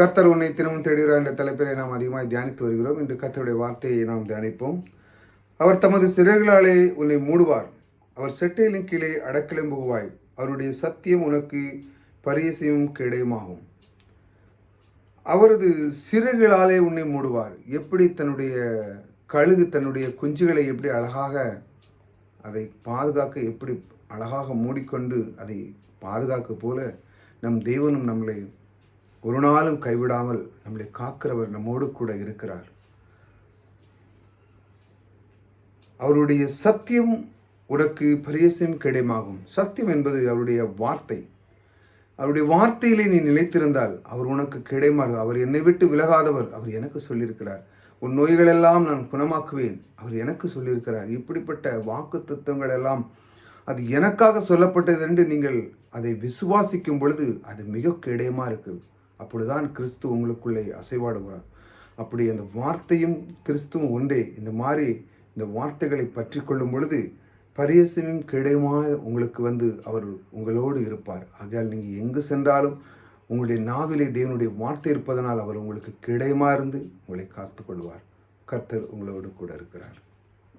கர்த்தர் உன்னை தினமும் தேடுகிறார் என்ற தலைப்பிலே நாம் அதிகமாக தியானித்து வருகிறோம். இன்று கர்த்தருடைய வார்த்தையை நாம் தியானிப்போம். அவர் தமது சிறகுகளாலே உன்னை மூடுவார். அவர் செட்டையிலும் கீழே அடக்கிலும் புகுவாய் அவருடைய சத்தியம் உனக்கு பரிசையும் கிடையுமாகும். அவரது சிறகுகளாலே உன்னை மூடுவார். எப்படி தன்னுடைய கழுகு தன்னுடைய குஞ்சுகளை எப்படி அழகாக அதை பாதுகாக்க எப்படி அழகாக மூடிக்கொண்டு அதை பாதுகாக்க போல நம் தெய்வனும் நம்மளை ஒரு நாளும் கைவிடாமல் நம்மளை காக்கிறவர் நம்மோடு கூட இருக்கிறார். அவருடைய சத்தியம் உனக்கு பரியசம் கிடைமாகும். சத்தியம் என்பது அவருடைய வார்த்தை. அவருடைய வார்த்தையிலே நீ நிலைத்திருந்தால் அவர் உனக்கு கிடைமாறு. அவர் என்னை விட்டு விலகாதவர் அவர் எனக்கு சொல்லியிருக்கிறார். உன் நோய்களெல்லாம் நான் குணமாக்குவேன் அவர் எனக்கு சொல்லியிருக்கிறார். இப்படிப்பட்ட வாக்கு தத்துவங்கள் எல்லாம் அது எனக்காக சொல்லப்பட்டது என்று நீங்கள் அதை விசுவாசிக்கும் பொழுது அது மிக கிடையமாக இருக்குது அப்பொழுதுதான் கிறிஸ்து உங்களுக்குள்ளே அசைவாடுகிறார். அப்படி அந்த வார்த்தையும் கிறிஸ்துவும் ஒன்றே. இந்த மாதிரி இந்த வார்த்தைகளை பற்றி கொள்ளும் பொழுது பரியசமும் கிடையுமாக உங்களுக்கு வந்து அவர் உங்களோடு இருப்பார். ஆகையால் நீங்கள் எங்கு சென்றாலும் உங்களுடைய நாவிலே தேவனுடைய வார்த்தை இருப்பதனால் அவர் உங்களுக்கு கிடையமாக இருந்து உங்களை காத்துக்கொள்வார் கர்த்தர் உங்களோடு கூட இருக்கிறார்.